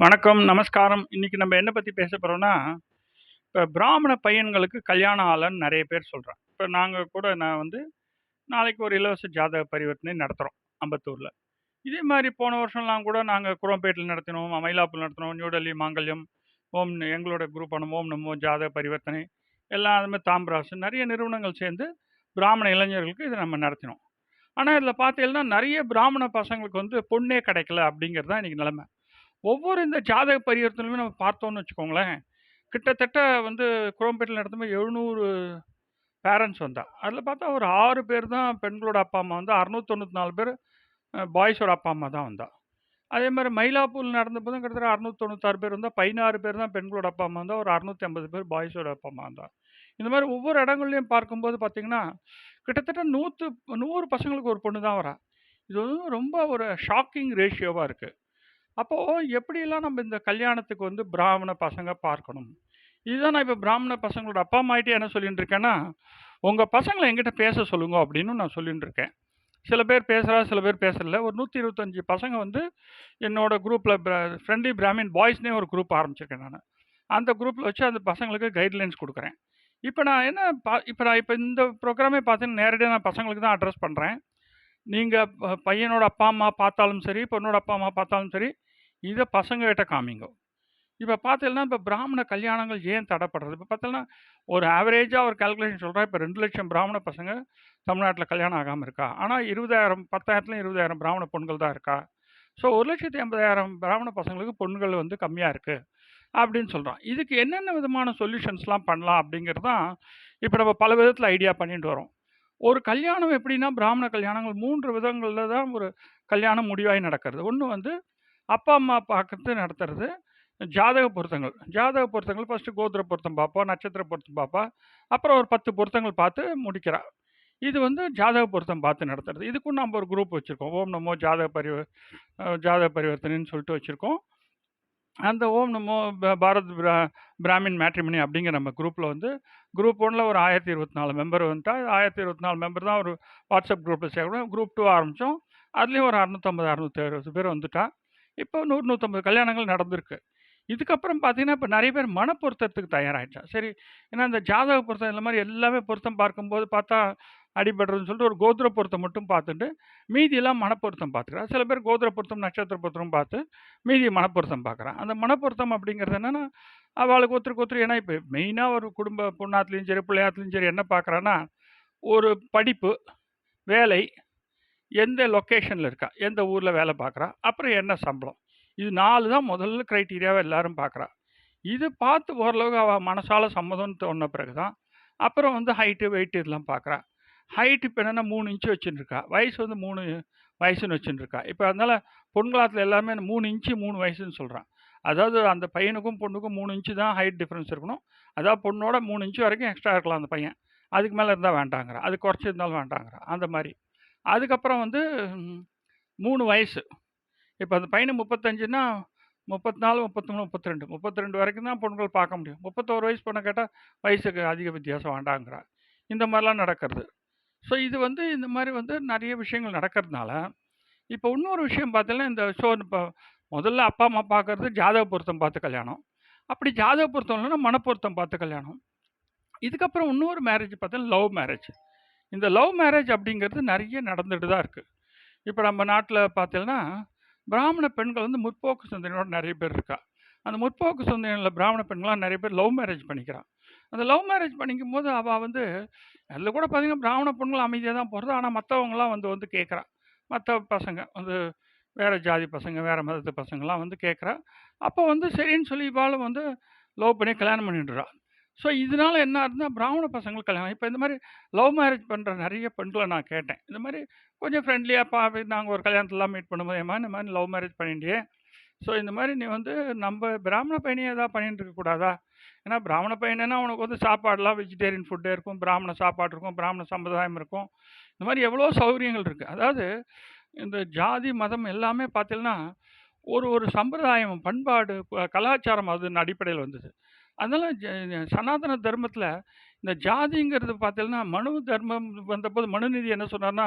வணக்கம், நமஸ்காரம். இன்னைக்கு நம்ம என்ன பத்தி பேச போறோம்னா, இப்போ பிராமண பையன்களுக்கு கல்யாணம் ஆலன்னு நிறைய பேர் சொல்றாங்க. இப்போ நாங்கள் கூட நான் வந்து நாளைக்கு ஒரு இலவச ஜாதக பரிவர்த்தனை நடத்துகிறோம் அம்பத்தூர்ல. இதே மாதிரி போன வருஷம்லாம் கூட நாங்கள் குரம்பேட்டில் நடத்தினோம், மயிலாப்பூர் நடத்தினோம், நியூடெல்லி மாங்கல்யம், ஓம் எங்களோட குரூப்பான ஓம் நமோ ஜாதக பரிவர்த்தனை, எல்லாம் அதுமாதிரி தாம்பராசு நிறைய நிறுவனங்கள் சேர்ந்து பிராமண இளைஞர்களுக்கு இதை நம்ம நடத்தினோம். ஆனால் இதில் பார்த்தீங்கன்னா, நிறைய பிராமண பசங்களுக்கு வந்து பொண்ணே கிடைக்கல அப்படிங்கிறது தான் இன்றைக்கி நிலைமை. ஒவ்வொரு இந்த ஜாதக பரிவர்த்தனையுமே நம்ம பார்த்தோம்னு வச்சுக்கோங்களேன், கிட்டத்தட்ட வந்து குரோம்பேட்டில் நடத்தும்போது 700 பேரண்ட்ஸ் வந்தா. அதில் பார்த்தா ஒரு ஆறு பேர் தான் பெண்களோட அப்பா, அம்மா வந்து அறுநூத்தொண்ணூற்றி நாலு பேர் பாய்ஸோட அப்பா, அம்மா தான் வந்தா. அதே மாதிரி மயிலாப்பூரில் நடந்த நடந்தபோதும் கிட்டத்தட்ட 696 பேர் வந்தால் பதினாறு பேர் தான் பெண்களோட அப்பா, அம்மா வந்தால் ஒரு 650 பேர் பாய்ஸோட அப்பா, அம்மா வந்தா. இந்த மாதிரி ஒவ்வொரு இடங்கள்லையும் பார்க்கும்போது பார்த்திங்கன்னா கிட்டத்தட்ட நூற்று நூறு பசங்களுக்கு ஒரு பொண்ணு தான் வரா. இது வந்து ரொம்ப ஒரு ஷாக்கிங் ரேஷியோவாக இருக்குது அப்போ எப்படியெல்லாம் நம்ம இந்த கல்யாணத்துக்கு வந்து பிராமண பசங்க பார்க்கணும்? இதுதான் நான் இப்போ பிராமண பசங்களோட அப்பா, அம்மாயிட்டே என்ன சொல்லின்னு இருக்கேன்னா, உங்கள் பசங்களை எங்கிட்ட பேச சொல்லுங்க அப்படின்னு நான் சொல்லின்னு இருக்கேன். சில பேர் பேசுகிறா சில பேர் பேசுறதில்ல. ஒரு 125 பசங்க வந்து என்னோட குரூப்பில் ஃப்ரெண்ட்லி பிராமின் பாய்ஸ்னே ஒரு குரூப் ஆரம்பிச்சிருக்கேன் நான் அந்த குரூப்பில் வச்சு அந்த பசங்களுக்கு கைட்லைன்ஸ் கொடுக்குறேன் இப்போ நான் என்ன பா இப்போ நான் இப்போ இந்த ப்ரோக்ராமே பார்த்தீங்கன்னா, நேரடியாக நான் பசங்களுக்கு தான் அட்ரஸ் பண்ணுறேன் நீங்கள் பையனோட அப்பா, அம்மா பார்த்தாலும் சரி, பொண்ணோட அப்பா, அம்மா பார்த்தாலும் சரி, இதை பசங்ககிட்ட காமிங்க. இப்போ பார்த்தீங்கன்னா, இப்போ பிராமண கல்யாணங்கள் ஏன் தடைப்படுறது? இப்போ பார்த்தீங்கன்னா, ஒரு ஆவரேஜாக ஒரு கால்குலேஷன் சொல்கிறேன் இப்போ ரெண்டு லட்சம் பிராமண பசங்க தமிழ்நாட்டில் கல்யாணம் ஆகாமல் இருக்கா. ஆனால் இருபதாயிரம் பத்தாயிரத்துலேயும் இருபதாயிரம் பிராமண பொண்கள் தான் இருக்கா. ஸோ 1,80,000 பிராமண பசங்களுக்கு பொண்கள் வந்து கம்மியாக இருக்குது அப்படின்னு சொல்கிறான் இதுக்கு என்னென்ன விதமான சொல்யூஷன்ஸ்லாம் பண்ணலாம் அப்படிங்கிறது தான், இப்போ நம்ம பல விதத்தில் ஐடியா பண்ணிட்டு வரோம். ஒரு கல்யாணம் எப்படின்னா, பிராமண கல்யாணங்கள் மூன்று விதங்களில் தான் ஒரு கல்யாணம் முடிவாகி நடக்கிறது. ஒன்று வந்து அப்பா, அம்மா பார்க்கறது நடத்துறது. ஜாதக பொருத்தங்கள். ஜாதக பொருத்தங்கள் ஃபஸ்ட்டு கோத்திர பொருத்தம் பார்ப்போம், நட்சத்திர பொருத்தம் பார்ப்பா. அப்புறம் ஒரு 10 பொருத்தங்கள் பார்த்து முடிக்கிறா. இது வந்து ஜாதக பொருத்தம் பார்த்து நடத்துறது. இதுக்கும் நம்ம ஒரு குரூப் வச்சுருக்கோம் ஓம் நமோ ஜாதக பரிவ ஜாதக பரிவர்த்தனைன்னு சொல்லிட்டு வச்சுருக்கோம் அந்த ஓம் நமோ பாரத் பிரா பிராமின் மேட்ரிமனி அப்படிங்கிற நம்ம குரூப்பில் வந்து குரூப் ஒன்றில் ஒரு 1024 மெம்பர் வந்துவிட்டா ஆயிரத்தி இருபத்தி நாலு மெம்பர் தான் ஒரு வாட்ஸ்அப் குரூப்பில் சேர்க்கணும். குரூப் டூ ஆரம்பித்தோம் அதுலேயும் ஒரு 650, 660 பேர் வந்துட்டால் இப்போ 100, 150 கல்யாணங்கள் நடந்திருக்கு. இதுக்கப்புறம் பார்த்தீங்கன்னா, இப்போ நிறைய பேர் மனப்பொருத்தத்துக்கு தயாராயிட்டா. சரி, ஏன்னா இந்த ஜாதக பொருத்தம் இந்த மாதிரி எல்லாமே பொருத்தம் பார்க்கும்போது பார்த்தா அடிபடுறதுன்னு சொல்லிட்டு ஒரு கோத்திர பொருத்தம் மட்டும் பார்த்துட்டு, மீதியெல்லாம் மனப்பொருத்தம் பார்த்துக்கிறா. சில பேர் கோத்திர பொருத்தம், நட்சத்திர பொருத்தம் பார்த்து, மீதி மனப்பொருத்தம் பார்க்குறான் அந்த மனப்பொருத்தம் அப்படிங்கிறது என்னென்னா அவளுக்கு ஒருத்தருக்கு ஒருத்தர் ஏன்னா இப்போ மெயினாக ஒரு குடும்ப பொண்ணாத்துலேயும் சரி, பிள்ளையாத்துலேயும் சரி என்ன பார்க்குறான்னா, ஒரு படிப்பு, வேலை, எந்த லொக்கேஷனில் இருக்கா, எந்த ஊரில் வேலை பார்க்குறா, அப்புறம் என்ன சம்பளம். இது நாலு தான் முதல்ல க்ரைட்டீரியாவை எல்லாரும் பார்க்குறா. இது பார்த்து ஓரளவுக்கு அவள் மனசால் சம்மதம்னு தோணுன பிறகு தான், அப்புறம் வந்து ஹைட்டு, வெயிட்டு இதெல்லாம் பார்க்குறா. ஹைட் இப்போ என்னென்னா மூணு இன்ச்சு வச்சுருக்கா வயசு வந்து மூணு வயசுன்னு வச்சுருக்கா இப்போ அதனால் அதனால எல்லாமே மூணு இன்ச்சு மூணு வயசுன்னு சொல்கிறான் அதாவது அந்த பையனுக்கும், பொண்ணுக்கும் மூணு இன்ச்சு தான் ஹைட் டிஃப்ரென்ஸ் இருக்கணும். அதாவது பொண்ணோட மூணு இன்ச்சு வரைக்கும் எக்ஸ்ட்ரா இருக்கலாம் அந்த பையன். அதுக்கு மேலே இருந்தால் வேண்டாங்கிறான் அது குறைச்சிருந்தாலும் வேண்டாங்கிறான் அந்த மாதிரி அதுக்கப்புறம் வந்து மூணு வயசு. இப்போ அந்த பையனுக்கு 35ன்னா 34, 33, 32. 32 வரைக்கும் தான் பொண்கள் பார்க்க முடியும். 31 வயசு பொண்ணை கேட்டால் வயசுக்கு அதிக வித்தியாசம் வேண்டாங்கிறா. இந்த மாதிரிலாம் நடக்கிறது. ஸோ இது வந்து இந்த மாதிரி வந்து நிறைய விஷயங்கள் நடக்கிறதுனால, இப்போ இன்னொரு விஷயம் பார்த்தீங்கன்னா, இந்த ஸோ இப்போ முதல்ல அப்பா, அம்மா பார்க்கறது ஜாதக பொருத்தம் பார்த்து கல்யாணம். அப்படி ஜாதக பொருத்தம் இல்லைன்னா மனப்பொருத்தம் பார்த்து கல்யாணம். இதுக்கப்புறம் இன்னொரு மேரேஜ் பார்த்தீங்கன்னா, லவ் மேரேஜ். இந்த லவ் மேரேஜ் அப்படிங்கிறது நிறைய நடந்துட்டு தான் இருக்குது இப்போ நம்ம நாட்டில் பார்த்தீங்கன்னா, பிராமண பெண்கள் வந்து முற்போக்கு சிந்தனையோட நிறைய பேர் இருக்கா. அந்த முற்போக்கு சந்தையில் பிராமண பெண்கள்லாம் நிறைய பேர் லவ் மேரேஜ் பண்ணிக்கிறான். அந்த லவ் மேரேஜ் பண்ணிக்கும்போது அவள் வந்து அதில் கூட பார்த்திங்கன்னா பிராமண பெண்கள் அமைதியாக தான் போகிறது ஆனால் மற்றவங்களாம் வந்து வந்து கேட்குறான். மற்ற பசங்க வந்து வேறு ஜாதி பசங்க, வேறு மதத்து பசங்கள்லாம் வந்து கேட்குறா. அப்போ வந்து சரின்னு சொல்லி இவாளும் வந்து லவ் பண்ணி கல்யாணம் பண்ணிடுறான் ஸோ இதனால் என்ன இருந்தால் பிராமண பசங்களுக்கு கல்யாணம். இப்போ இந்த மாதிரி லவ் மேரேஜ் பண்ணுற நிறைய பெண்களை நான் கேட்டேன். இந்த மாதிரி கொஞ்சம் ஃப்ரெண்ட்லியாக பா நாங்கள் ஒரு கல்யாணத்துலலாம் மீட் பண்ணும்போது, "ஏம்மா இந்த மாதிரி லவ் மேரேஜ் பண்ணிட்டியே, ஸோ இந்த மாதிரி நீ வந்து நம்ம பிராமண பையனையே ஏதாவது பண்ணிட்டு இருக்கக்கூடாதா? ஏன்னா பிராமண பையன்னா உனக்கு வந்து சாப்பாடுலாம் வெஜிடேரியன் ஃபுட்டே இருக்கும். பிராமண சாப்பாடு இருக்கும். பிராமண சம்பிரதாயம் இருக்கும். இந்த மாதிரி எவ்வளோ சௌகரியங்கள் இருக்குது அதாவது இந்த ஜாதி, மதம் எல்லாமே பார்த்தீங்கன்னா, ஒரு ஒரு சம்பிரதாயம், பண்பாடு, கலாச்சாரம் அதன் அடிப்படையில் வந்தது. அதனால ஜ சனாதன தர்மத்தில் இந்த ஜாதிங்கிறது பார்த்தீங்கன்னா, மனு தர்மம் வந்தபோது மனுநீதி என்ன சொன்னார்ன்னா,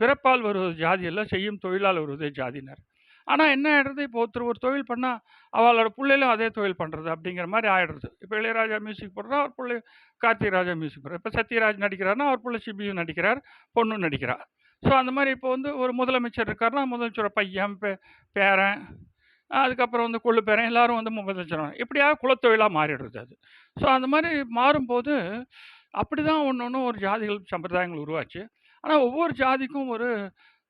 "பிறப்பால் வருவது ஜாதி அல்ல, செய்யும் தொழிலால் வருவதே ஜாதினர் ஆனால் என்ன ஆகிடுறது இப்போ ஒருத்தர் ஒரு தொழில் பண்ணால் அவளோட புள்ளைகளும் அதே தொழில் பண்ணுறது அப்படிங்கிற மாதிரி ஆகிடுறது இப்போ இளையராஜா மியூசிக் போடுறா, அவர் பிள்ளை கார்த்திக் ராஜா மியூசிக் போடுறார். இப்போ சத்யராஜ் நடிக்கிறாருன்னா அவர் பிள்ளை சிபியும் நடிக்கிறார், பொண்ணும் நடிக்கிறார் ஸோ அந்த மாதிரி இப்போ வந்து ஒரு முதலமைச்சர் இருக்காருன்னா, முதலமைச்சரோட பையன், பே பேரன், அதுக்கப்புறம் வந்து கொள்ளு பேரன் எல்லாரும் வந்து முதலமைச்சர் எப்படியாவது குலத்தொழிலாக மாறிடுறது அது. ஸோ அந்த மாதிரி மாறும்போது, அப்படி தான் ஒன்று ஒன்று ஒரு ஜாதிகள், சம்பிரதாயங்கள் உருவாச்சு. ஆனால் ஒவ்வொரு ஜாதிக்கும் ஒரு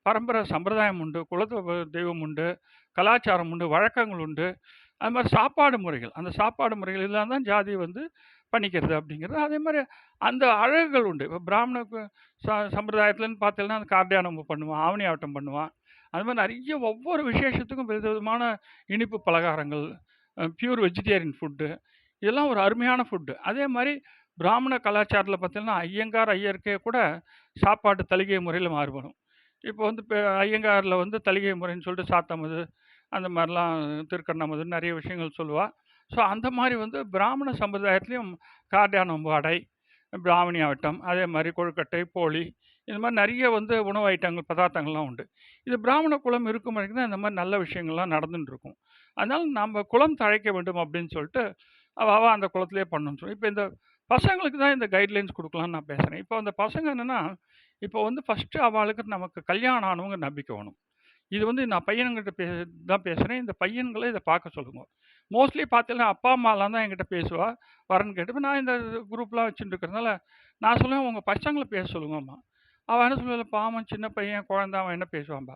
பரம்பரை சம்பிரதாயம் உண்டு, குலத்த தெய்வம் உண்டு, கலாச்சாரம் உண்டு, வழக்கங்கள் உண்டு. அது மாதிரி சாப்பாடு முறைகள். அந்த சாப்பாடு முறைகள் எல்லாம் தான் ஜாதி வந்து பண்ணிக்கிறது அப்படிங்கிறது. அதே மாதிரி அந்த அழகுகள் உண்டு. இப்போ பிராமண ச சம்பிரதாயத்துலன்னு பார்த்தீங்கன்னா, அந்த கார்டியானம் பண்ணுவான், ஆவணி ஆட்டம் பண்ணுவான். அது மாதிரி நிறைய ஒவ்வொரு விசேஷத்துக்கும் விதவிதமான இனிப்பு பலகாரங்கள், பியூர் வெஜிடேரியன் ஃபுட்டு. இதெல்லாம் ஒரு அருமையான ஃபுட்டு. அதே மாதிரி பிராமண கலாச்சாரத்தில் பார்த்தீங்கன்னா, ஐயங்கார், ஐயருக்கே கூட சாப்பாட்டு தலிகை முறையில் மாறுபடும். இப்போ வந்து இப்போ ஐயங்காரில் வந்து தலிகை முறைன்னு சொல்லிட்டு சாத்தமது, அந்த மாதிரிலாம் திருக்கண்ணாமதுன்னு நிறைய விஷயங்கள் சொல்லுவாள் ஸோ அந்த மாதிரி வந்து பிராமண சம்பிரதாயத்திலயும் கார்டியானம்பு வாடை பிராமணி ஆட்டம், அதே மாதிரி கொழுக்கட்டை, போலி இந்த மாதிரி நிறைய வந்து உணவு ஐட்டங்கள், பதார்த்தங்கள்லாம் உண்டு. இது பிராமண குலம் இருக்கும் வரைக்கும் தான் இந்த மாதிரி நல்ல விஷயங்கள்லாம் நடந்துன்னு இருக்கும். அதனால் நம்ம குலம் தழைக்க வேண்டும் அப்படின்னு சொல்லிட்டு, அவள் அந்த குளத்திலே பண்ணணும்னு சொல்லி இப்போ இந்த பசங்களுக்கு தான் இந்த கைட்லைன்ஸ் கொடுக்கலான்னு நான் பேசுகிறேன் இப்போ அந்த பசங்க என்னென்னா இப்போ வந்து ஃபஸ்ட்டு அவாளுக்கு நமக்கு கல்யாணம் ஆனவங்க நம்பிக்கை வேணும். இது வந்து நான் பையன்கிட்ட பே தான் பேசுகிறேன் இந்த பையன்களை இதை பார்க்க சொல்லுங்க. மோஸ்ட்லி பார்த்தீங்கன்னா, அப்பா, அம்மாலாம் தான் என்கிட்ட பேசுவா. வரன்னு கேட்டு. நான் இந்த குரூப்லாம் வச்சுட்டு இருக்கிறதுனால, நான் சொல்லுவேன், உங்கள் பசங்களை பேச சொல்லுங்கம்மா." அவன் என்ன சொல்லுவா, "பாவம் சின்ன பையன், குழந்த அவன் என்ன பேசுவான்பா."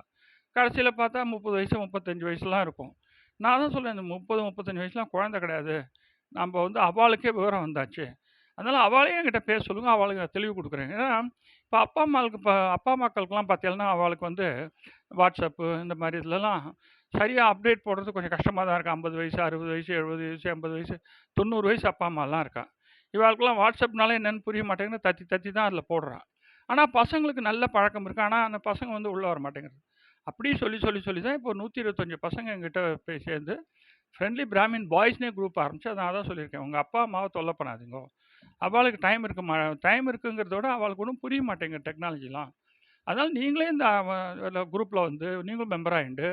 கடைசியில் பார்த்தா 30 வயசு, 35 வயசுலாம் இருக்கும். நான் தான் சொல்லுவேன், "இந்த 30, 35 வயசுலாம் குழந்த கிடையாது. நம்ப வந்து அவாளுக்கே விவரம் வந்தாச்சு. அதனால் அவளையும் என்கிட்ட பேச சொல்லுங்க. அவளுக்கு நான் தெளிவு கொடுக்குறேன் ஏன்னா, இப்போ அப்பா, அம்மாவுக்கு இப்போ அப்பா, அம்மாக்களுக்கெல்லாம் பார்த்தீங்கன்னா, அவளுக்கு வந்து வாட்ஸ்அப்பு இந்த மாதிரி இதுலலாம் சரியாக அப்டேட் போடுறது கொஞ்சம் கஷ்டமாக தான் இருக்கு. 50 வயசு, 60 வயசு, 70 வயசு, 80 வயசு, 90 வயசு அப்பா, அம்மாலாம் இருக்கா. இவாளுக்கெல்லாம் வாட்ஸ்அப்னாலே என்னென்னு புரிய மாட்டேங்குது. தத்தி தத்தி தான் அதில் போடுறான் ஆனால் பசங்களுக்கு நல்ல பழக்கம் இருக்குது ஆனால் அந்த பசங்க வந்து உள்ளே வர மாட்டேங்கிறது அப்படியே சொல்லி, சொல்லி, சொல்லி தான் இப்போ 125 பசங்க என்கிட்ட போய் சேர்ந்து, ஃப்ரெண்ட்லி பிராமின் பாய்ஸ்னே குரூப் ஆரம்பிச்சு, நான் அதான் சொல்லியிருக்கேன். உங்கள் அப்பா, அம்மாவை தொல்லை பண்ணாதீங்கோ. அவளுக்கு டைம் இருக்கு மா டைம் இருக்குங்கிறத விட அவளுக்கு ஒன்றும் புரிய மாட்டேங்குது டெக்னாலஜிலாம். அதனால் நீங்களே இந்த குரூப்பில் வந்து நீங்களும் மெம்பர் இல்லை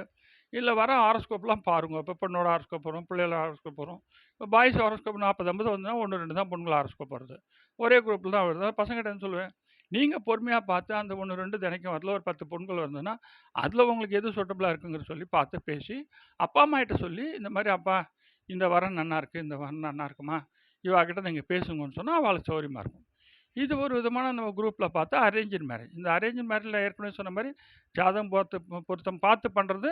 இல்ல வர ஹாரோஸ்கோப்லாம் பாருங்க. இப்போ பொண்ணோட ஹாரோஸ்கோப் வரும், பிள்ளையோட ஹாரோஸ்கோப் வரும். இப்போ பாய்ஸ் ஹாரோஸ்கோப் நாற்பது ஐம்பது வந்துன்னா ஒன்று ரெண்டு தான் பொண்ணுங்கள ஹாரோஸ்கோப் வருது. ஒரே குரூப்பில் தான் வருது. பசங்ககிட்ட என்ன சொல்லுவேன், நீங்கள் பொறுமையாக பார்த்து அந்த 1, 2 தினைக்கும் வரல ஒரு 10 பொண்கள் வந்ததுன்னா, அதில் உங்களுக்கு எது சூட்டபிளா இருக்குங்கிறத சொல்லி பார்த்து பேசி, அப்பா, அம்மாகிட்ட சொல்லி, "இந்த மாதிரி அப்பா, இந்த வரம் நன்னா இந்த வரம் நன்னா இருக்குமா. இவா நீங்கள் பேசுங்கன்னு" சொன்னால் அவளுக்கு சௌரியமாக இருக்கும். இது ஒரு விதமான நம்ம குரூப்பில் பார்த்தா அரேஞ்சு மேரேஜ். இந்த அரேஞ்ச் மேரேஜில் ஏற்கனவே சொன்ன மாதிரி ஜாதகம் பொருத்த பொருத்தம் பார்த்து பண்ணுறது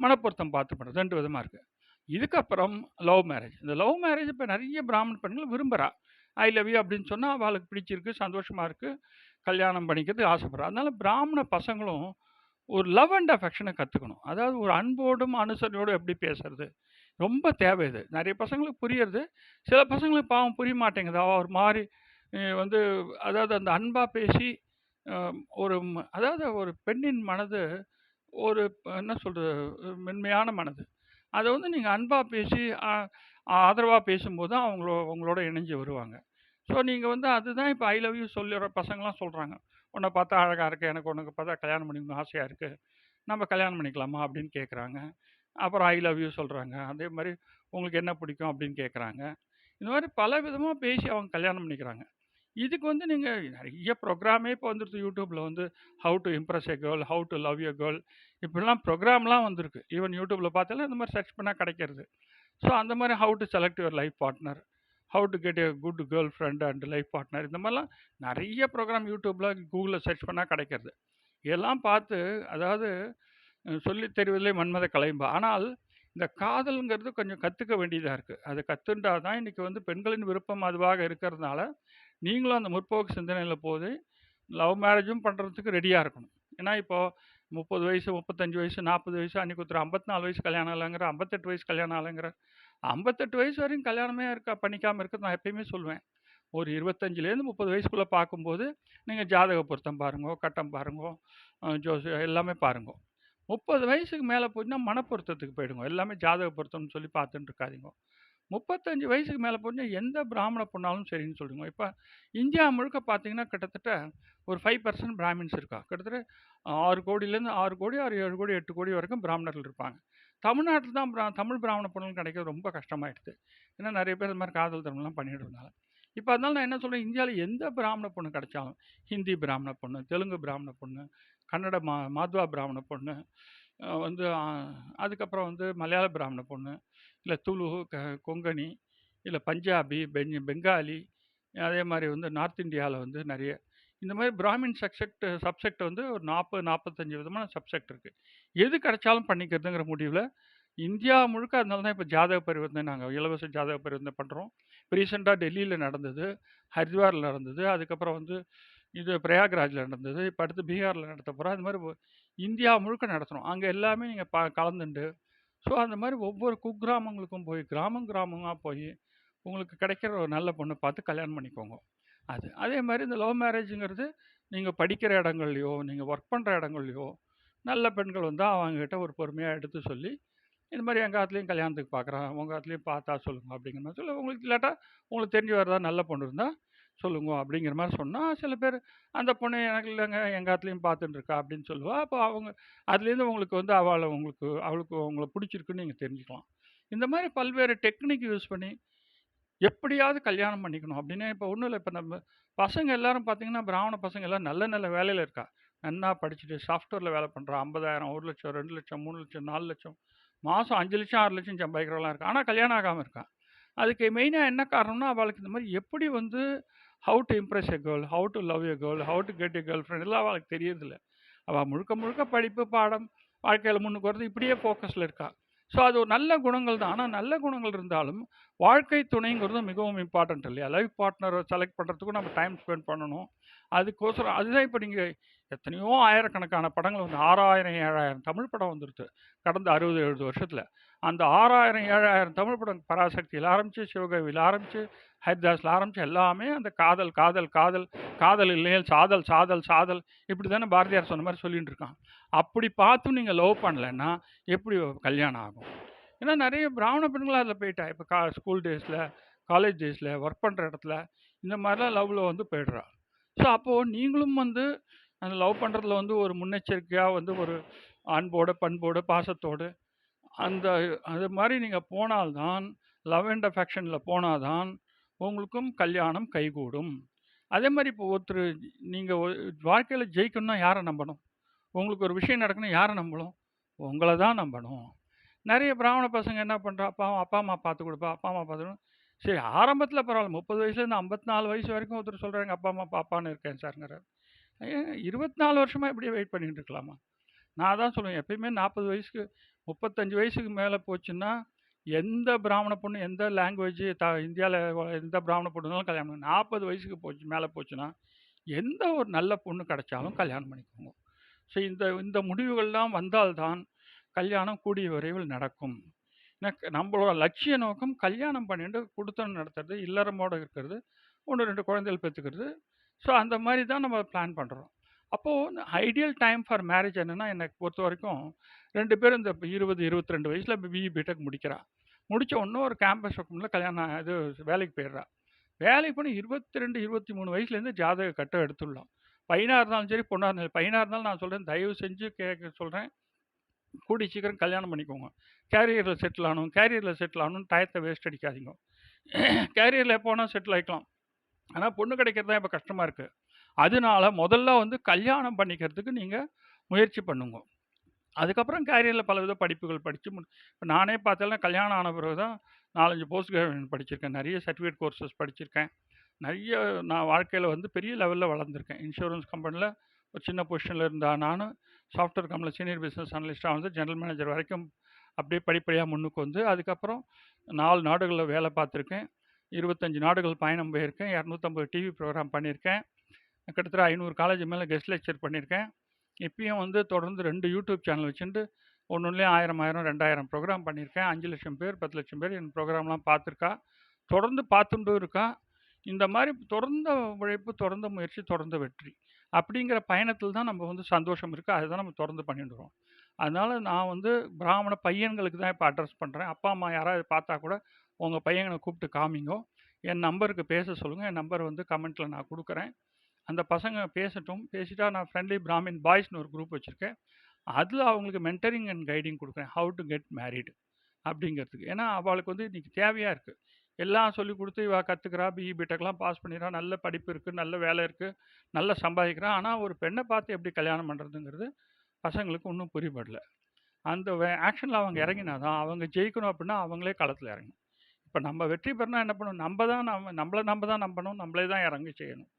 மனப்பொருத்தம் பார்த்து பண்ணுறது ரெண்டு விதமாக இருக்குது இதுக்கப்புறம் லவ் மேரேஜ். இந்த லவ் மேரேஜ் இப்போ நிறைய பிராமண பெண்கள் விரும்புகிறா "ஐ லவ் யூ" அப்படின்னு சொன்னால் அவளுக்கு பிடிச்சிருக்கு, சந்தோஷமாக இருக்குது கல்யாணம் பண்ணிக்கிறதுக்கு ஆசைப்படுறா. அதனால் பிராமண பசங்களும் ஒரு லவ் அண்ட் அஃபெக்ஷனை கற்றுக்கணும் அதாவது ஒரு அன்போடும், அனுசரணையோடும் எப்படி பேசுறது. ரொம்ப தேவை இது. நெறைய பசங்களுக்கு புரியிறது. சில பசங்களுக்கு பாவம் புரிய மாட்டேங்குது. அவ ஒரு மாரி அ வந்து அதாவது அந்த அன்பா பேசி, அ ஒரு ம அதாவது ஒரு பெண்ணின் மனது ஒரு என்ன சொல்றது, மென்மையான மனது. அத வந்து நீங்க அன்பா பேசி, ஆதரவாக ஆதரவா பேசும்போது தான் அவங்களோ உங்களோட இணைஞ்சு வருவாங்க. ஸோ நீங்க வந்து அதுதான் இப்ப ஐ லவ் யூ சொல்லுற பசங்கலாம் சொல்றாங்க. "உன்ன பார்த்தா அழகா இருக்கு. எனக்கு உனக்கு பார்த்தா கல்யாணம் பண்ணிக்கணும்னு ஆசையா இருக்கு. நம்ம கல்யாணம் பண்ணிக்கலாமா?" அப்படின்னு கேட்குறாங்க. அப்புறம் ஐ லவ் யூ சொல்கிறாங்க அதே மாதிரி "உங்களுக்கு என்ன பிடிக்கும்?" அப்படின்னு கேட்குறாங்க. இந்த மாதிரி பல விதமாக பேசி அவங்க கல்யாணம் பண்ணிக்கிறாங்க. இதுக்கு வந்து நீங்கள் நிறைய ப்ரோக்ராமே இப்போ வந்துடுது யூடியூப்பில் வந்து how to impress a girl", how to love a girl" இப்படிலாம் ப்ரோக்ராம்லாம் வந்திருக்கு. ஈவன் யூடியூப்பில் பார்த்தாலும் இந்த மாதிரி சர்ச் பண்ணால் கிடைக்கிறது. ஸோ அந்த மாதிரி how to select your life partner", how to get a good girlfriend and life partner" இந்த மாதிரிலாம் நிறைய ப்ரோக்ராம் யூடியூப்பில் கூகுளில் சர்ச் பண்ணால் கிடைக்கிறது. இதெல்லாம் பார்த்து அதாவது "சொல்லி தெரிவதிலே மன்மத கலைம்பா". ஆனால் இந்த காதல்ங்கிறது கொஞ்சம் கற்றுக்க வேண்டியதாக இருக்குது அதை கற்றுண்டா தான் இன்றைக்கி வந்து பெண்களின் விருப்பம் அதுவாக இருக்கிறதுனால, நீங்களும் அந்த முற்போக்கு சிந்தனையில் போது லவ் மேரேஜும் பண்ணுறதுக்கு ரெடியாக இருக்கணும். ஏன்னா இப்போது முப்பது வயசு, 35 வயசு, 40 வயசு அன்னைக்கு ஒருத்தர் 54 வயசு கல்யாணம் இல்லைங்கிற ஐம்பத்தெட்டு வயசு கல்யாணம் இல்லைங்கிற ஐம்பத்தெட்டு வயசு வரையும் கல்யாணமே இருக்கா பண்ணிக்காமல் இருக்கிறது நான் எப்பயுமே சொல்லுவேன். ஒரு இருபத்தஞ்சிலேருந்து முப்பது வயசுக்குள்ளே பார்க்கும்போது, நீங்கள் ஜாதக பொருத்தம் பாருங்கோ, கட்டம் பாருங்கோ, அ ஜோசியம் எல்லாமே பாருங்கோ. 30 வயசுக்கு மேலே போச்சுன்னா மனப்பொருத்தத்துக்கு போயிடுங்க எல்லாமே ஜாதக பொருத்தம்னு சொல்லி பார்த்துட்டு இருக்காதிங்க முப்பத்தஞ்சு வயசுக்கு மேலே போச்சுன்னா எந்த பிராமண பொண்ணாலும் சரின்னு சொல்லுங்க. இப்போ இந்தியா முழுக்க பார்த்தீங்கன்னா, கிட்டத்தட்ட ஒரு ஃபைவ் பர்சன்ட் பிராமின்ஸ் இருக்கா. கிட்டத்தட்ட ஆறு கோடியிலேருந்து ஆறு கோடி, 6, 7 கோடி, எட்டு கோடி வரைக்கும் பிராமணர்கள் இருப்பாங்க. தமிழ்நாட்டில் தான் பிரா தமிழ் பிராமண பொண்ணுங்க கிடைக்கிறது ரொம்ப கஷ்டமாயிடுது. ஏன்னா நிறைய பேர் இந்த மாதிரி காதல் திருமணம்லாம் பண்ணிட்டு இருந்தாங்க. இப்போ அதனால நான் என்ன சொல்கிறேன் இந்தியாவில் எந்த பிராமண பொண்ணு கிடைச்சாலும், ஹிந்தி பிராமண பொண்ணு, தெலுங்கு பிராமண பொண்ணு, கன்னட மா மாத்வா பிராமண பொண்ணு, வந்து அதுக்கப்புறம் வந்து மலையாள பிராமண பொண்ணு, இல்லை துளு, க கொங்கணி, இல்லை பஞ்சாபி, பெஞ் பெங்காலி, அதே மாதிரி வந்து நார்த் இந்தியாவில் வந்து நிறைய இந்த மாதிரி பிராமின் சப்செக்ட் சப்செக்ட் வந்து ஒரு 40, 45 விதமான சப்செக்ட் இருக்குது எது கிடைச்சாலும் பண்ணிக்கிறதுங்கிற முடிவில் இந்தியா முழுக்க அதனால தான் இப்போ ஜாதக பரிவர்த்தனை நாங்கள் இலவச ஜாதக பரிவர்த்தனை பண்ணுறோம் இப்ப டெல்லியில் நடந்தது, ஹரித்வாரில் நடந்தது, அதுக்கப்புறம் வந்து இது பிரயாக்ராஜில் நடந்தது, இப்போ அடுத்து பீகாரில் நடத்த போகிறோம் அது மாதிரி ஒ இந்தியா முழுக்க நடத்தணும் அங்கே எல்லாமே நீங்கள் ப கலந்துண்டு, ஸோ அந்த மாதிரி ஒவ்வொரு குக்கிராமங்களுக்கும் போய், கிராமம் கிராமமாக போய் உங்களுக்கு கிடைக்கிற ஒரு நல்ல பொண்ணை பார்த்து கல்யாணம் பண்ணிக்கோங்க. அது. அதே மாதிரி இந்த லவ் மேரேஜுங்கிறது நீங்கள் படிக்கிற இடங்கள்லையோ நீங்கள் ஒர்க் பண்ணுற இடங்கள்லையோ நல்ல பெண்கள் வந்தா அவங்ககிட்ட ஒரு பொறுமையாக எடுத்து சொல்லி, இந்த மாதிரி எங்கள் ஆத்துலயும் கல்யாணத்துக்கு பார்க்குறேன். உங்கள் ஆத்துலயும் பார்த்தா சொல்லுங்க அப்படிங்கிற மாதிரி சொல்லி, உங்களுக்கு இல்லாட்டா உங்களுக்கு தெரிஞ்சு வரதா ஏதாவது நல்ல பொண்ணு இருந்தால் சொல்லுங்க அப்படிங்கிற மாதிரி சொன்னால் சில பேர் அந்த பொண்ணு எனக்கு இல்லைங்க எங்கள் ஆத்துலயும் பார்த்துட்டு இருக்கா அப்படின்னு சொல்லுவா. அப்போ அவங்க அதுலேருந்து உங்களுக்கு வந்து அவளை உங்களுக்கு அவளுக்கு உங்களை பிடிச்சிருக்குன்னு நீங்கள் தெரிஞ்சுக்கலாம். இந்த மாதிரி பல்வேறு டெக்னிக் யூஸ் பண்ணி, எப்படியாவது கல்யாணம் பண்ணிக்கணும் அப்படின்னு இப்போ ஒன்றும் இல்லை இப்போ நம்ம பசங்க எல்லாரும் பார்த்தீங்கன்னா, பிராமண பசங்க எல்லாம் நல்ல நல்ல வேலையில் இருக்கா. நன்னா படிச்சுட்டு சாஃப்ட்வேரில் வேலை பண்ணுறோம் ஐம்பதாயிரம் ஒரு லட்சம் ரெண்டு லட்சம் மூணு லட்சம் நாலு லட்சம் 3,00,000, 4,00,000 மாசம் 5,00,000, 6,00,000 சம்பாதிக்கிறவலாம் இருக்கான் ஆனால் கல்யாணம் ஆகாம இருக்கா. அதுக்கு மெயினாக என்ன காரணம்னா, அவளுக்கு இந்த மாதிரி எப்படி வந்து how to impress a girl, how to love a girl, how to get a girlfriend எல்லாம் அவளுக்கு தெரியறதில்ல. அவள் முழுக்க முழுக்க படிப்பு, பாடம், வாழ்க்கையில் முன்னுக்கு வரது இப்படியே ஃபோக்கஸில் இருக்கா. ஸோ அது ஒரு நல்ல குணங்கள் தான். ஆனால் நல்ல குணங்கள் இருந்தாலும், வாழ்க்கை துணைங்கிறது மிகவும் இம்பார்ட்டன்ட் இல்லையா? லைஃப் பார்ட்னரை செலக்ட் பண்ணுறதுக்கும் நம்ம டைம் ஸ்பெண்ட் பண்ணணும். அதுக்கோசரம் அதுதான் இப்போ நீங்கள் எத்தனையோ ஆயிரக்கணக்கான படங்கள் வந்து 6000, 7000 தமிழ் படம் வந்துடுச்சு கடந்த அறுபது எழுபது வருஷத்தில் அந்த 6000, 7000 தமிழ் படம் பராசக்தியில் ஆரம்பித்து சிவகவியில் ஆரம்பித்து ஹரிதாஸில் ஆரம்பித்து எல்லாமே அந்த காதல், காதல், காதல், காதல் இல்லையே சாதல், சாதல், சாதல் இப்படி தானே பாரதியார் சொன்ன மாதிரி சொல்லிகிட்டு இருக்கான். அப்படி பார்த்தும் நீங்கள் லவ் பண்ணலன்னா, எப்படி கல்யாணம் ஆகும்? ஏன்னா நிறைய பிராமண பெண்களாக அதில் போயிட்டா. இப்போ கா ஸ்கூல் டேஸில் காலேஜ் டேஸில் ஒர்க் பண்ணுற இடத்துல, இந்த மாதிரிலாம் லவ்வில் வந்து போயிடுறா. ஸோ அப்போது நீங்களும் வந்து அந்த லவ் பண்ணுறதுல வந்து ஒரு முன்னெச்சரிக்கையாக வந்து ஒரு அன்போட, பண்போடு பாசத்தோடு, அந்த அது மாதிரி நீங்கள் போனால் தான், லவ் அண்ட் அஃபெக்ஷனில் போனால்தான் தான், உங்களுக்கும் கல்யாணம் கைகூடும். அதே மாதிரி இப்போ ஒருத்தர் நீங்கள் வாழ்க்கையில் ஜெயிக்கணும்னா யாரை நம்பணும்? உங்களுக்கு ஒரு விஷயம் நடக்கணும் யாரை நம்பணும்? உங்களை தான் நம்பணும். நிறைய பிராமண பசங்க என்ன பண்ணுறா அப்பா அப்பா, அம்மா பார்த்து கொடுப்பா அப்பா, அம்மா பார்த்துக்கணும். சரி ஆரம்பத்தில் பரவாயில்ல முப்பது வயசுலேருந்து 54 வயசு வரைக்கும் ஒருத்தர் சொல்கிறாங்க அப்பா, அம்மா பாப்பான்னு இருக்கேன் சாருங்கிறார் இருபத்தி நாலு வருஷமாக இப்படியே வெயிட் பண்ணிக்கிட்டு இருக்கலாமா? நான் தான் சொல்லுவேன். எப்பயுமே 40 வயசுக்கு 35 வயசுக்கு மேலே போச்சுன்னா, எந்த பிராமண பொண்ணு, எந்த லாங்குவேஜ் த இந்தியாவில் எந்த பிராமண பொண்ணுனாலும் கல்யாணம் பண்ணி நாற்பது வயசுக்கு போச்சு மேலே போச்சுன்னா, எந்த ஒரு நல்ல பொண்ணு கிடைச்சாலும் கல்யாணம் பண்ணிக்கோங்க. ஸோ இந்த இந்த முடிவுகள்லாம் வந்தால் தான், கல்யாணம் கூடிய விரைவில் நடக்கும். ஏன்னா நம்மளோட லட்சிய நோக்கம் கல்யாணம் பண்ணிட்டு குடுத்தனம் நடத்துறது, இல்லறமோடு இருக்கிறது, 1, 2 குழந்தைகள் பெற்றுக்கிறது ஸோ அந்த மாதிரி தான் நம்ம பிளான் பண்ணுறோம் அப்போது ஐடியல் டைம் ஃபார் மேரேஜ் என்னன்னா, எனக்கு பொறுத்தவரைக்கும் 2 பேரும் இந்த இருபது இருபத்தி ரெண்டு வயசில் பிஇ, பிடெக் முடிக்கிறா. முடித்த ஒன்றும் ஒரு கேம்பஸ் ஒர்க்ல கல்யாணம் இது வேலைக்கு போயிடுறா. வேலைக்கு போய் இருபத்தி ரெண்டு இருபத்தி மூணு வயசுலேருந்து ஜாதக கட்டம் எடுத்துள்ளோம் பையனாக இருந்தாலும் சரி, பொண்ணாக இருந்தாலும் பையனாக இருந்தாலும் நான் சொல்கிறேன் தயவு செஞ்சு கேட்க சொல்கிறேன் கூடி சீக்கிரம் கல்யாணம் பண்ணிக்கோங்க. கேரியரில் செட்டில் ஆகணும், கேரியரில் செட்டில் ஆகணும்னு டயத்தை வேஸ்ட் அடிக்காதீங்க. கேரியரில் எப்போனா செட்டில் ஆயிக்கலாம். ஆனால் பொண்ணு கிடைக்கிறது தான் இப்போ கஷ்டமாக இருக்குது அதனால முதல்ல வந்து கல்யாணம் பண்ணிக்கிறதுக்கு நீங்கள் முயற்சி பண்ணுங்க. அதுக்கப்புறம் கேரியரில் பலவித படிப்புகள் படித்து முடி இப்போ நானே பார்த்தேன்னா கல்யாணம் ஆன பிறகு தான் 4, 5 போஸ்ட் கிராஜுவேஷன் படிச்சிருக்கேன். நிறைய சர்டிஃபிகேட் கோர்சஸ் படிச்சிருக்கேன். நிறைய நான் வாழ்க்கையில் வந்து பெரிய லெவலில் வளர்ந்துருக்கேன். இன்சூரன்ஸ் கம்பெனியில் ஒரு சின்ன பொசிஷனில் இருந்தால் நானும் சாஃப்ட்வேர் கம்பெனியில் சீனியர் பிஸ்னஸ் அனலிஸ்ட்டாக வந்து ஜெனரல் மேனேஜர் வரைக்கும் அப்படியே படிப்படியாக முன்னுக்கு வந்து, அதுக்கப்புறம் நாலு நாடுகளில் வேலை பார்த்துருக்கேன். 25 நாடுகள் பயணம் போயிருக்கேன். 250 டிவி ப்ரோக்ராம் பண்ணியிருக்கேன். கிட்டத்தட்ட ஐநூறு காலேஜ் மேலே கெஸ்ட் லெக்சர் பண்ணியிருக்கேன். இப்பயும் வந்து தொடர்ந்து ரெண்டு யூடியூப் சேனல் வச்சுட்டு ஒன்றுலேயும் ஆயிரம் ஆயிரம் ரெண்டாயிரம் ப்ரோக்ராம் பண்ணியிருக்கேன். அஞ்சு லட்சம் பேர், பத்து லட்சம் பேர் என் ப்ரோக்ராம்லாம் பார்த்துருக்கா. தொடர்ந்து பார்த்துண்டும் இருக்கா. இந்த மாதிரி தொடர்ந்த உழைப்பு, தொடர்ந்த முயற்சி, தொடர்ந்த வெற்றி. அப்படிங்கிற பயணத்தில் தான் நம்ம வந்து சந்தோஷம் இருக்கு. அதுதான் நம்ம தொடர்ந்து பண்ணிட்டு அதனால் நான் வந்து பிராமண பையன்களுக்கு தான் இப்போ அட்ரஸ் பண்ணுறேன் அப்பா, அம்மா யாராவது பார்த்தா கூட, உங்க பையன கூப்பிட்டு காமிங்கோ. என் நம்பருக்கு பேச சொல்லுங்க. என் நம்பர் வந்து கமெண்ட்ல நான் குடுக்குறேன். அந்த பசங்க பேசட்டும். பேசிட்டா நான் ஃப்ரெண்ட்லி பிராமின் பாய்ஸ்ன்னு ஒரு குரூப் வச்சிருக்கேன். அதில அவங்களுக்கு மென்டரிங் அண்ட் கைடிங் குடுக்குறேன். ஹவ் டூ கெட் மேரிட் அப்படிங்கிறதுக்கு. ஏன்னா, அவளுக்கு வந்து இன்னைக்கு தேவையா இருக்கு. எல்லாம் சொல்லிக் குடுத்து இவ கத்துக்கிறா. BE, பிடெக்லாம் pass பண்ணிறா. நல்ல படிப்பு இருக்கு, நல்ல வேலை இருக்கு, நல்லா சம்பாதிக்கிறா. ஆனா, ஒரு பெண்ண பார்த்து எப்படி கல்யாணம் பண்றதுங்கிறது பசங்களுக்கு இன்னும் புரியப்படல. அந்த ஆக்ஷன்ல அவங்க இறங்கினா தான், அவங்க ஜெயிக்கணும் அப்படின்னா அவங்களே களத்துல இறங்கணும். இப்போ நம்ம வெற்றி பெறனா என்ன பண்ணணும்? நம்ம தான் நம்ம நம்மள நம்ம தான் நம்பணும். நம்மளே தான் இறங்கி செய்யணும்.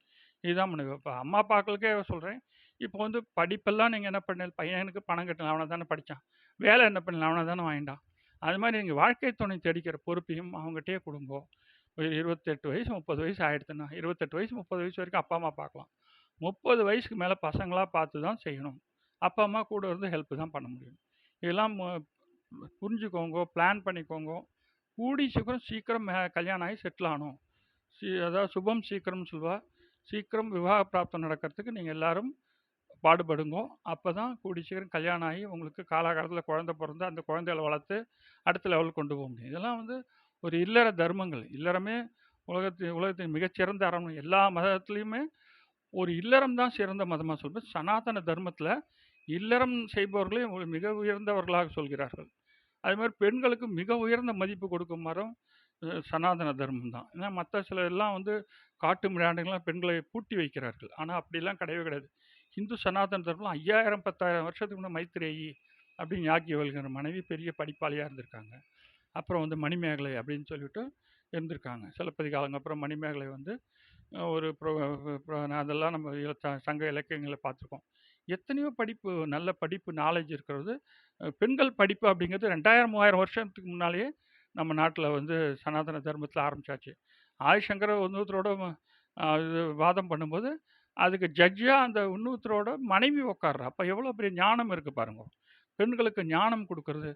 இதுதான் முடிவு. இப்போ அம்மா, அப்பாக்களுக்கே சொல்கிறேன் இப்போ வந்து படிப்பெல்லாம் நீங்கள் என்ன பண்ணல பையனுக்கு பணம் கட்டணும் அவனை தானே படித்தான் வேலை என்ன பண்ணல. அவனை தானே வாங்கிட்டான். அது மாதிரி நீங்கள் வாழ்க்கை துணை தேடிக்கிற பொறுப்பையும் அவங்ககிட்டயே கொடுங்கோ ஒரு 28 வயசு, 30 வயசு ஆகிடுதுன்னா இருபத்தெட்டு வயசு, 30 வயசு வரைக்கும் அப்பா, அம்மா பார்க்கலாம். 30 வயசுக்கு மேலே பசங்களாக பார்த்து தான் செய்யணும். அப்பா, அம்மா கூட இருந்து ஹெல்ப் தான் பண்ண முடியும். இதெல்லாம் மு புரிஞ்சுக்கோங்கோ, பிளான் பண்ணிக்கோங்கோ. கூடி சீக்கிரம் சீக்கிரம் கல்யாணம் ஆகி செட்டில் ஆகணும். சி அதாவது சுபம் சீக்கிரம்னு சொல்லுவா. சீக்கிரம் விவாக பிராப்தம் நடக்கிறதுக்கு நீங்கள் எல்லாரும் பாடுபடுங்கோ. அப்போ தான் கூடி சீக்கிரம் கல்யாணம் ஆகி உங்களுக்கு காலாகாலத்தில் குழந்தை பிறந்து அந்த குழந்தைகளை வளர்த்து அடுத்த லெவலுக்கு கொண்டு போக முடியும். இதெல்லாம் வந்து ஒரு இல்லற தர்மங்கள். இல்லறமே உலகத்தின் உலகத்தின் மிகச்சிறந்த அறம். எல்லா மதத்துலேயுமே ஒரு இல்லறம் தான் சிறந்த மதமாக சொல்லுது. சனாதன தர்மத்தில் இல்லறம் செய்பவர்களே மிக உயர்ந்தவர்களாக சொல்கிறார்கள். அதுமாரி பெண்களுக்கு மிக உயர்ந்த மதிப்பு கொடுக்கும் மரம் சனாதன தர்மம் தான். ஏன்னா மற்ற சில எல்லாம் வந்து காட்டு மிராண்டுகள்லாம் பெண்களை பூட்டி வைக்கிறார்கள். ஆனால் அப்படிலாம் கிடையவே கிடையாது. இந்து சனாதன தர்மம் 5000, 10000 வருஷத்துக்கு முன்னே மைத்ரேயி அப்படின்னு யாக்கியவல்கிற மனைவி பெரிய படிப்பாளியாக இருந்திருக்காங்க. அப்புறம் வந்து மணிமேகலை அப்படின்னு சொல்லிட்டு இருந்திருக்காங்க. சிலப்பதிகாரங்க அப்புறம் மணிமேகலை வந்து அ ஒரு ப்ரோ ப்ரோ அதெல்லாம் நம்ம சங்க இலக்கியங்களை பார்த்துருக்கோம். எத்தனையோ படிப்பு நல்ல படிப்பு நாலேஜ் இருக்கிறது. பெண்கள் படிப்பு அப்படிங்கிறது 2000, 3000 வருஷத்துக்கு முன்னாலேயே நம்ம நாட்டில் வந்து சனாதன தர்மத்தில் ஆரம்பிச்சாச்சு. ஆதிசங்கர உன்னூத்தரோட இது வாதம் பண்ணும்போது, அதுக்கு ஜட்ஜாக அந்த இன்னொருத்தரோட மனைவி உட்கார்றா. அப்போ எவ்வளோ பெரிய ஞானம் இருக்குது பாருங்க. பெண்களுக்கு ஞானம் கொடுக்கறது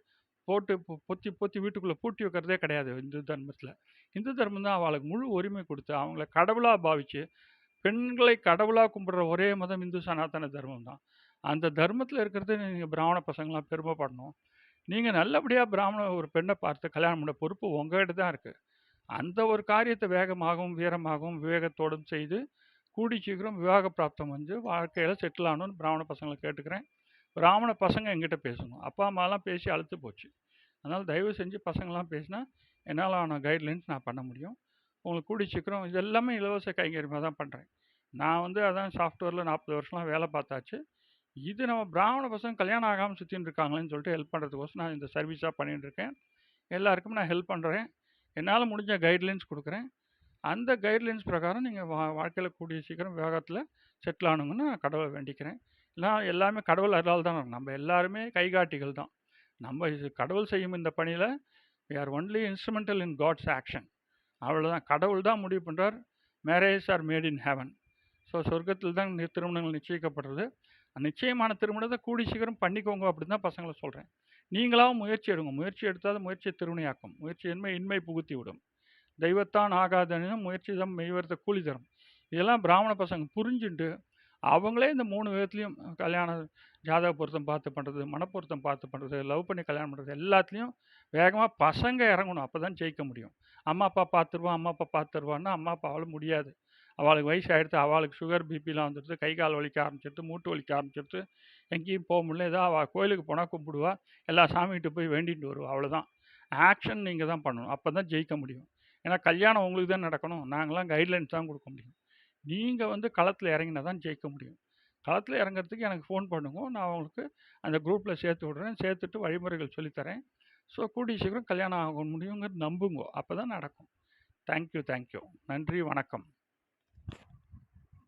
போட்டு பொத்தி பொத்தி வீட்டுக்குள்ளே பூட்டி வைக்கிறதே கிடையாது இந்து தர்மத்தில் இந்து தர்மம் தான் அவளுக்கு முழு உரிமை கொடுத்து அவங்கள கடவுளாக பாவிச்சு, பெண்களை கடவுளாக கும்பிடுற ஒரே மதம் இந்து சனாதன தர்மம் தான். அந்த தர்மத்தில் இருக்கிறது நீங்கள் பிராமண பசங்களாம் பெருமைப்படணும். நீங்கள் நல்லபடியாக பிராமண ஒரு பெண்ணை பார்த்து கல்யாணம் பண்ண பொறுப்பு உங்ககிட்ட தான் இருக்குது அந்த ஒரு காரியத்தை வேகமாகவும், வீரமாகவும், விவேகத்தோடும் செய்து, கூடி சீக்கிரம் விவாக பிராப்தம் வந்து வாழ்க்கையில் செட்டில் ஆகணும்னு பிராமண பசங்களை கேட்டுக்கிறேன். பிராமண பசங்க எங்கிட்ட பேசணும். அப்பா, அம்மாலாம் பேசி அழுத்து போச்சு. அதனால் தயவு செஞ்சு பசங்களாம் பேசினா, என்னால் ஆன கைட்லைன்ஸ் நான் பண்ண முடியும். உங்களுக்கு கூடிய சீக்கிரம் இது எல்லாமே இலவச கைங்கரியமா தான் பண்ணுறேன் நான் வந்து அதான் சாஃப்ட்வேரில் நாற்பது வருஷம்லாம் வேலை பார்த்தாச்சு. இது நம்ம பிராமண பசங்க கல்யாணம் ஆகாமல் சுற்றின்னு இருக்காங்களேன்னு சொல்லிட்டு ஹெல்ப் பண்ணுறதுக்கோசம் நான் இந்த சர்வீஸாக பண்ணிட்டு இருக்கேன். எல்லாருக்கும் நான் ஹெல்ப் பண்ணுறேன் என்னால் முடிஞ்ச கைட்லைன்ஸ் கொடுக்குறேன் அந்த கைட்லைன்ஸ் பிரகாரம் நீங்கள் வா வாழ்க்கையில் கூடிய சீக்கிரம் வேகத்தில் செட்டில் ஆகணுங்கன்னு நான் கடவுளை வேண்டிக்கிறேன். எல்லாம் எல்லாமே கடவுள் அருளால தான் நம்ம எல்லாருமே கைகாட்டிகள் தான். நம்ம இது கடவுள் செய்யும் இந்த பணியில் we are only instrumental in God's action. அவ்வளோதான். கடவுள் தான் முடிவு பண்ணுறார் marriage are made in heaven. So சொர்க்கத்தில் தான் திருமணங்கள் நிச்சயிக்கப்படுறது. நிச்சயமான திருமணத்தை கூடி சீக்கிரம் பண்ணிக்கோங்க அப்படின்னு தான் பசங்களை சொல்கிறேன் நீங்களாவும் முயற்சி எடுங்க. முயற்சி எடுத்தால் முயற்சியை திருவினையாக்கும். முயற்சி இன்மை இன்மை புகுத்தி விடும். தெய்வத்தான் ஆகாதனும் முயற்சி தான் மெய்வரத்தை கூலி தரும். இதெல்லாம் பிராமண பசங்க புரிஞ்சுண்டு, அவங்களே இந்த 3 விதத்திலயும் கல்யாணம் ஜாதக பொருத்தம் பார்த்து பண்ணுறது மனப்பொருத்தம் பார்த்து பண்ணுறது லவ் பண்ணி கல்யாணம் பண்ணுறது எல்லாத்துலேயும் வேகமாக பசங்க இறங்கணும். அப்போ தான் ஜெயிக்க முடியும். அம்மா, அப்பா பார்த்துருவான், அம்மா, அப்பா பார்த்துருவான்னா, அம்மா, அப்பாவால் முடியாது. அவளுக்கு வயசு அவளுக்கு சுகர், பிபிலாம் வந்துடுது. கை, கால் வலிக்க ஆரம்பிச்சிடுது. மூட்டு வலிக்க ஆரம்பிச்சிடுது. எங்கேயும் போக முடியல. ஏதோ அவள் கோயிலுக்கு போனால் கும்பிடுவா. எல்லா சாமிகிட்ட போய் வேண்டிட்டு வருவா. அவ்வளோதான். ஆக்ஷன் நீங்கள் தான் பண்ணணும். அப்போ தான் ஜெயிக்க முடியும். ஏன்னா கல்யாணம் உங்களுக்கு தான் நடக்கணும். நாங்களாம் கைட்லைன்ஸ் தான் கொடுக்க முடியும். நீங்க வந்து களத்தில் இறங்கினா தான் ஜெயிக்க முடியும். களத்தில் இறங்குறதுக்கு எனக்கு ஃபோன் பண்ணுங்க. நான் உங்களுக்கு அந்த குரூப்ல சேர்த்து விடுறேன். சேர்த்துட்டு வழிமுறைகள் சொல்லித் தரேன். ஸோ கூடிய சீக்கிரம் கல்யாணம் ஆக முடியுங்கிறது நம்புங்கோ. அப்பதான் நடக்கும். Thank you, thank you. நன்றி, வணக்கம்.